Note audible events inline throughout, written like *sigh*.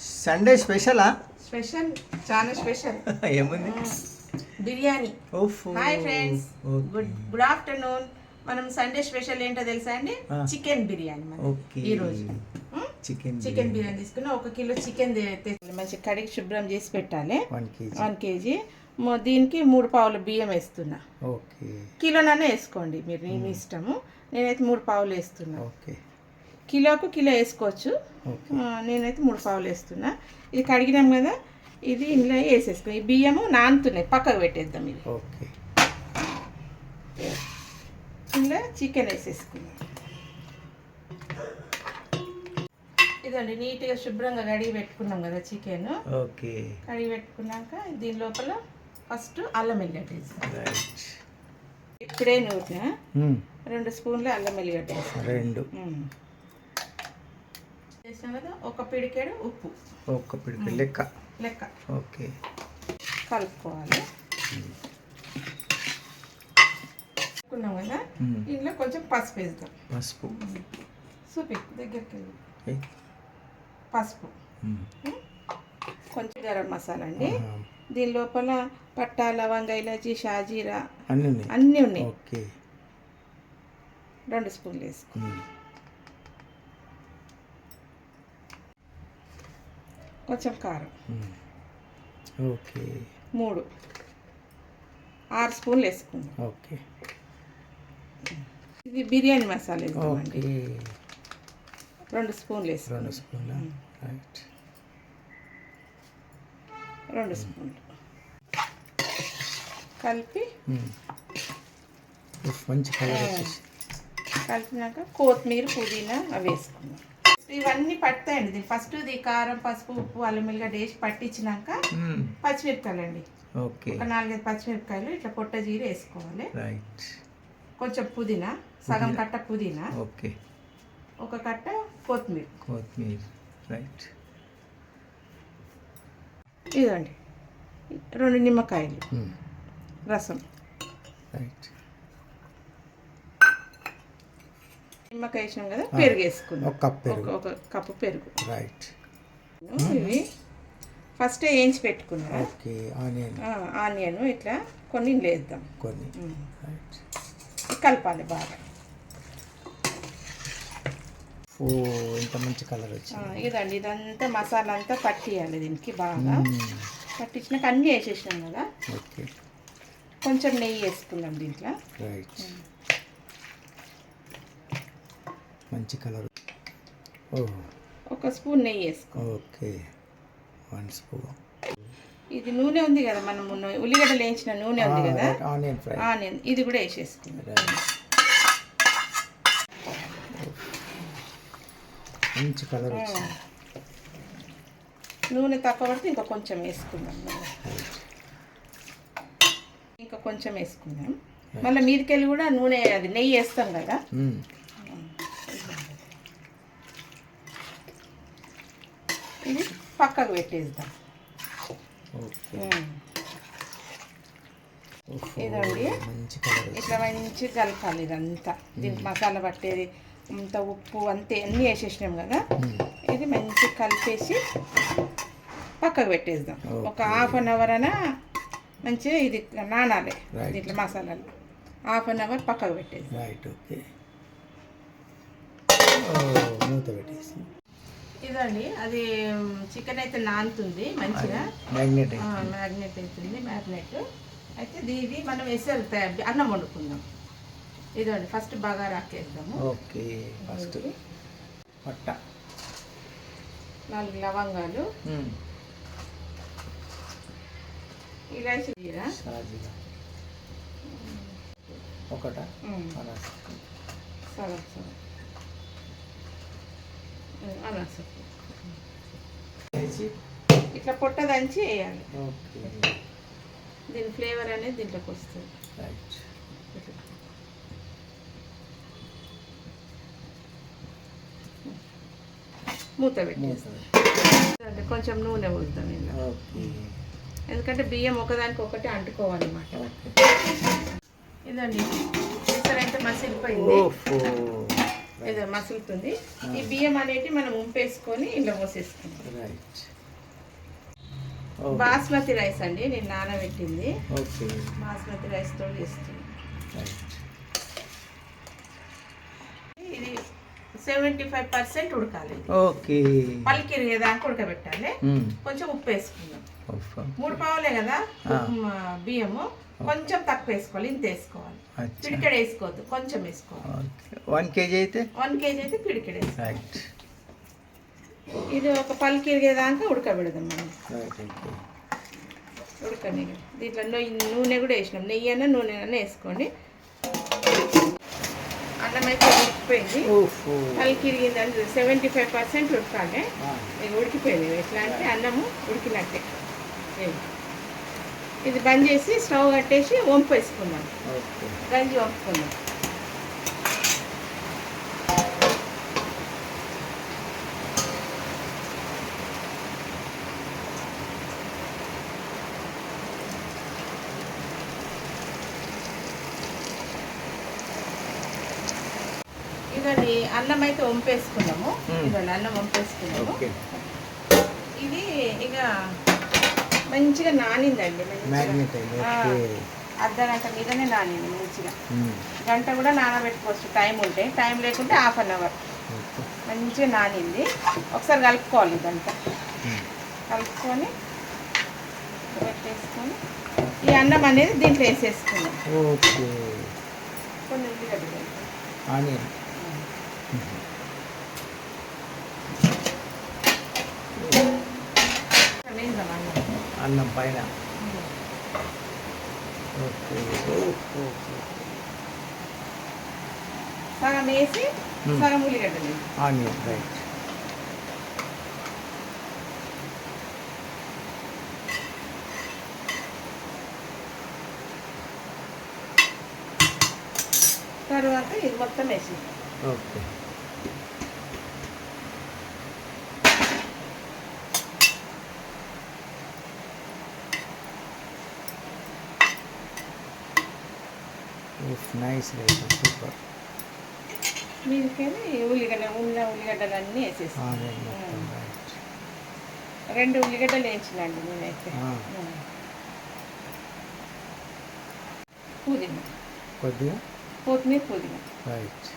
Sunday స్పెషలా special చాలా special *laughs* ఏముంది? Biryani. Hi friends. Good good afternoon మనం సండే స్పెషల్ ఏంటో తెలుసా అండి. చికెన్ బిర్యానీ ఈ రోజు చికెన్ చికెన్ బిర్యానీ. తీసుకుని ఒక కిలో చికెన్ మంచి కడిగి శుభ్రం చేసి పెట్టాలి. వన్ కేజీ దీనికి మూడు పావుల బియ్యం వేస్తున్నా. ఓకే. కిలోనన్నా వేసుకోండి. మీరు మీ. ఇష్టము. నేనైతే మూడు పావులు వేస్తున్నా. ఓకే. కిలోకు కిలో వేసుకోవచ్చు. నేనైతే మూడు పావులు వేస్తున్నా. ఇది కడిగినాం కదా ఇది ఇందులో వేసేసుకో. ఈ బియ్యము నానుతున్నాయి పక్కకు పెట్టేద్దాం ఇది. ఓకే. ఇందులో చికెన్ వేసేసుకుందాం. ఇదండి నీట్గా శుభ్రంగా కడిగి పెట్టుకున్నాం కదా చికెన్. ఓకే. కడిగి పెట్టుకున్నాక దీని లోపల ఫస్ట్ అల్లం రైట్. ఇప్పుడే నూరిన రెండు స్పూన్లు అల్లం వెల్లిగడ్డ వేసాం రెండు. వేసాం కదా ఒక పిడికెడు ఉప్పు. ఒక్క పిడికి లెక్క. లెక్క. ఓకే. కలుపుకోవాలి. కలుపుకున్నాం కదా. ఇందులో కొంచెం పసుపు వేద్దాం. పసుపు. చూపి దగ్గరికి. పసుపు. కొంచెం గరం మసాలా అండి. దీని లోపల పట్టా లవంగ ఇలాచి షాజీరా అన్నీ ఉన్నాయి. అన్నీ ఉన్నాయి. రెండు స్పూన్లు వేసుకో. కొంచెం కారం. ఓకే. మూడు. ఆరు స్పూన్లు వేసుకుందాం. ఓకే. ఇది బిర్యానీ మసాలా ఓకే. రెండు స్పూన్లు వేసుకుందాం. రెండు స్పూన్ల? రైట్. రెండు స్పూన్లు. కలిపి మంచి కలర్ కలిపినాక కొత్తిమీర పుదీనా అవి వేసుకుందాం. ఇవన్నీ పడతాయండి. ఫస్ట్ ఇది కారం పసుపు ఉప్పు అల్లం వెల్లిగడ్డ వేసి పట్టించినాక. పచ్చిమిరపకాయలు అండి ఓకే. ఒక నాలుగైదు పచ్చిమిరపకాయలు ఇట్లా పొట్ట జీర వేసుకోవాలి. రైట్. కొంచెం పుదీనా సగం కట్ట పుదీనా. ఓకే. ఒక కట్ట కొత్తిమీర. కొత్తిమీర. రైట్. ఇదండి. రెండు నిమ్మకాయలు. మ్మ్. రసం. రైట్. నిమ్మకాయ వేసినాం కదా పెరుగు వేసుకుందాం ఒక కప్ ఒక పెరుగు. ఒక కప్పు పెరుగు. రైట్. ఇవి ఫస్ట్ వేయించి పెట్టుకున్నా ఓకే ఆనియన్. ఆనియన్ ఇట్లా కొన్ని ఇందులో వేద్దాం. కొన్ని. రైట్. కలపాలి బాగా. ఓ ఇంత మంచి కలర్ వచ్చింది. ఇదండి ఇదంతా మసాలా అంతా పట్టియాలి దీనికి బాగా. పట్టించినాక అన్నీ వేసేసినాం కదా. ఓకే. కొంచెం నెయ్యి వేసుకుందాం దీంట్లో. రైట్. మంచి కలర్. ఒక స్పూన్ నెయ్యి వేసుకో. ఓకే. One spoon. ఇది నూనె ఉంది కదా మనం ఉల్లిగడ్డలు వేయించిన నూనె ఉంది కదా? Onion fry. ఆనియన్. ఇది కూడా వేసేసుకుందాం మంచి కలర్ నూనె తక్కువ పడితే ఇంకా కొంచెం వేసుకుందాం ఇంకా కొంచెం వేసుకుందాం. మళ్ళీ మీదకెళ్ళి కూడా నూనె అది నెయ్యి వేస్తాం కదా మ్మ్. ఇది పక్కకు పెట్టేద్దాం. ఇదండి. ఇట్లా మంచి కలపాలి ఇదంతా. దీనికి మసాలా పట్టేది అంత ఉప్పు అంతే అన్నీ వేసేసినాం కదా. ఇది మంచి కలిపేసి పక్కకు పెట్టేద్దాం. ఒక హాఫ్ అన్ అవర్ అయినా మంచిగా ఇది నానాలి. దీంట్లో మసాలాలు. హాఫ్ అన్ అవర్ పక్కకు పెట్టేది రైట్ ఓకే మూత పెట్టేసి. ఇదండి. అది చికెన్ అయితే నానుతుంది మంచిగా. మ్యాగ్నెట్ మ్యాగ్నెట్ అవుతుంది. మ్యాగ్నెట్ అయితే ఇది- మనం తయారు అన్నం వండుకుందాం. ఇదండి ఫస్ట్ బాగా రాకేద్దాము ఓకే ఫస్ట్ పట్ట. నాలుగు లవంగాలు. ఇలాచి జీర ఒకట. సగం సగం. ఇట్లా పొట్ట దంచి వేయాలి. ఓకే. దీని ఫ్లేవర్ అనేది దీంట్లోకి వస్తుంది. మూత పెట్టేస్తాం కొంచెం నూనె పోద్దాం ఇలా ఎందుకంటే బియ్యం ఒకదానికి ఒకటి అంటుకోవాలన్నమాట. ఇదండి. చూసారంటే మసిలిపోయింది? ఇది మసులుతుంది. ఈ బియ్యం అనేటి మనం ఉంపేసుకొని ఇంట్లో పోసేసుకుంటాం. రైట్ బాస్మతి రైస్ అండి నేను నానబెట్టింది. బాస్మతి రైస్తో చేస్తుంది రైట్ ఇది సెవెంటీ ఫైవ్ పర్సెంట్ ఉడకాలి. ఓకే. పలికిరిగేదాకా ఉడకబెట్టాలి. కొంచెం ఉప్పు వేసుకుందాం. మూడు పావులే కదా? బియ్యము. కొంచెం తక్కువ వేసుకోవాలి ఇంత వేసుకోవాలి. పిడికెడ వేసుకోవద్దు కొంచెం వేసుకోవాలి. వన్ కేజీ అయితే? వన్ కేజీ అయితే పిడికెడ ఇది ఒక పలికిరిగేదాకా ఉడకబెడదాం మనం. ఉడకని దీంట్లో నూనె నూనె కూడా వేసినాం. నెయ్యి అన్న నూనె అన్న వేసుకోండి. అన్నం అయితే ఉడికిపోయింది. ఓఫ్ పలికిరిగింది అంటే సెవెంటీ ఫైవ్ పర్సెంట్ ఉడకాలి. ఇది ఉడికిపోయింది. ఎట్లా అంటే అన్నము ఉడికినట్టే. ఇది. బంద్ చేసి స్టవ్ కట్టేసి వంపు వేసుకుందాం. గంజి వంపుకుందాం. ఇదండి అన్నం అయితే వంపేసుకున్నాము. ఇదండి అన్నం వంపేసుకున్నాము. ఇది ఇక మంచిగా నానిందండి మంచిగా. మ్యాగ్నెట్ అయింది ఆ, ఓకే. అర్ధ గంట మీదనే నానింది మంచిగా. గంట కూడా నానబెట్టుకోవచ్చు టైం ఉంటే. టైం లేకుంటే హాఫ్ అన్ అవర్. మంచిగా నానింది. ఒకసారి కలుపుకోవాలి ఇదంతా. కలుపుకొని పెట్టేసుకొని ఈ అన్నం అనేది దీంట్లో వేసేసుకుందాం. ఓకే. కొన్ని ఉల్లిగడ్డలు ఆనియన్. అన్నం అన్నం పైన సగం వేసి. సగం ఉల్లిగడ్డలు. ఆనియన్ రైట్ తర్వాత ఇది మొత్తం వేసి ఓకే నైస్ రైట్ సూపర్ మీదకెళ్ళి ఉల్లిగడ్డ ఉన్న ఉల్లిగడ్డలన్నీ వేసేసి ఆనియన్ మొత్తం రైట్ రెండు ఉల్లిగడ్డలు వేయించినండి నేనైతే. ఆ. మ్మ్. పుదీనా. కొద్దిగా? కొత్తిమీర పుదీనా. రైట్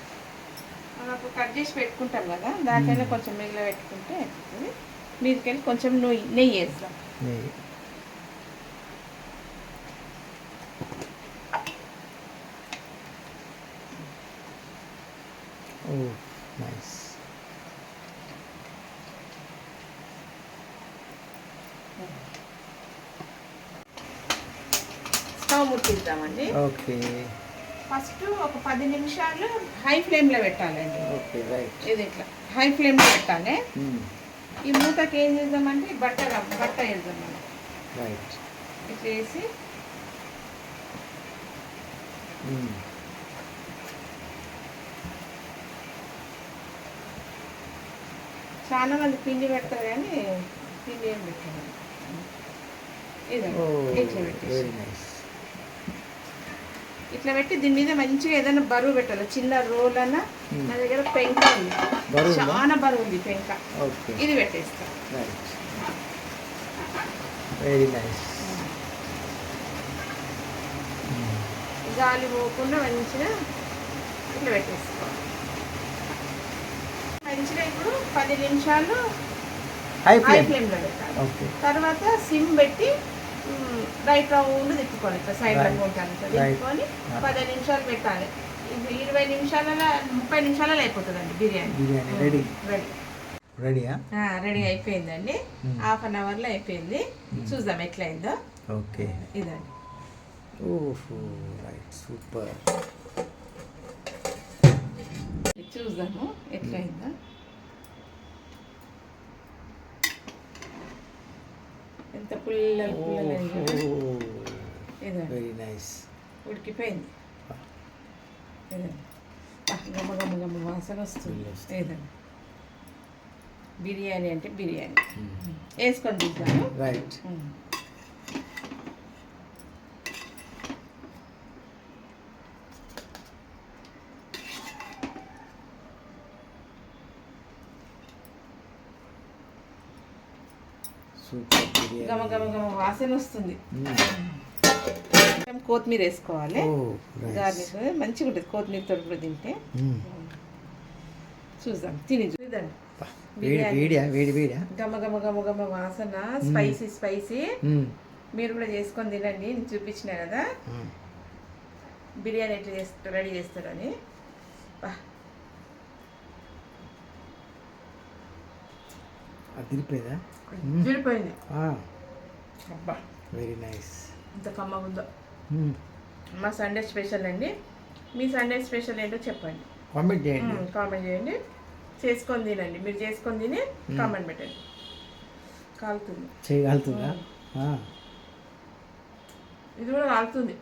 మనకు కట్ చేసి పెట్టుకుంటాం కదా దాంట్లోనే కొంచెం మిగిలి పెట్టుకుంటే అయిపోతుంది. మీదకెళ్ళి కొంచెం నెయ్యి నెయ్యి వేస్తాం. నెయ్యి. Oh nice. స్టవ్ ముట్టిద్దామండి. ఓకే. ఫస్ట్ ఒక పది నిమిషాలు హై ఫ్లేమ్లో పెట్టాలండి. ఇది ఇట్లా. హై ఫ్లేమ్లో పెట్టాలి. ఈ మూతకి ఏం చేద్దామంటే బట్ట బట్ట వేద్దాం ఇట్లా వేసి చాలా మంది పిండి పెడతారు కానీ పిండి ఏం పెట్టారు. ఇదే ఇట్లా పెట్టేసి. ఇట్లా పెట్టి దీని మీద మంచిగా ఏదైనా బరువు పెట్టాలి. చిన్న రోల్ అన్న Hmm. నా దగ్గర పెంక ఉంది? చాలా బరువు ఉంది పెంక. ఇది పెట్టేస్తా. వెరీ నైస్ గాలి పోకుండా మంచిగా ఇట్లా పెట్టేసుకోవాలి మంచిగా ఇప్పుడు పది నిమిషాలు హై హై ఫ్లేమ్ ఫ్లేమ్లో పెట్టాలి. తర్వాత సిమ్ పెట్టి రైట్ రౌండ్ తిప్పుకోవాలి ఇట్లా సైడ్ Right. ఉంటాను ఇట్లా. తిప్పుకొని Yeah. పది నిమిషాలు పెట్టాలి. ఇది ఇరవై నిమిషాలలో ముప్పై నిమిషాలలో అయిపోతుందండి బిర్యానీ. బిర్యానీ రెడీ. రెడీ రెడీయా రెడీ అయిపోయిందండి. హాఫ్ అన్ అవర్లో అయిపోయింది. చూద్దాం ఎట్లయిందో. ఓకే ఇదండి. ఓహో రైట్ సూపర్ చూద్దాము ఎట్లయిందో. ఎంత పుల్లలు పుల్లలు వెరీ నైస్ ఉడికిపోయింది. గమ్మ గమ్మ గమ్మ వాసన వస్తుంది. ఇదండి బిర్యానీ అంటే బిర్యానీ. వేసుకొని చూద్దాము రైట్ గమ గమ గమ వాసన వస్తుంది. కొత్తిమీర వేసుకోవాలి. గార్నిష్. మంచిగా ఉంటుంది. కొత్తిమీరతో కూడా తింటే. చూద్దాం. తిని చూద్దాం పా, వేడి వేడియా? వేడి వేడియా? గమ గమ గమ గమ వాసన. Spicy spicy. మీరు కూడా చేసుకొని తినండి. నేను చూపించిన కదా. బిర్యానీ ఎట్లా చేస్తా రెడీ చేస్తారని. బా, అదిరిపోయింది అబ్బా వెరీ నైస్ ఇంత కమ్మగుందో మా సండే స్పెషల్ అండి మీ సండే స్పెషల్ ఏంటో చెప్పండి కామెంట్ చేయండి కామెంట్ చేయండి చేసుకొని తినండి మీరు చేసుకొని తిని కామెంట్ పెట్టండి కాలుతుంది చేయగలుగుతుందా. ఇది కూడా కాలుతుంది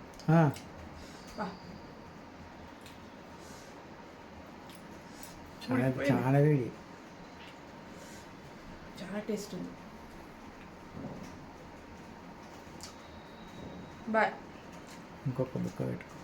చాలా చాలా వేడి చాలా టేస్ట్ ఉంది. బాయ్ ఇంకొక బుక్క పెట్టుకో.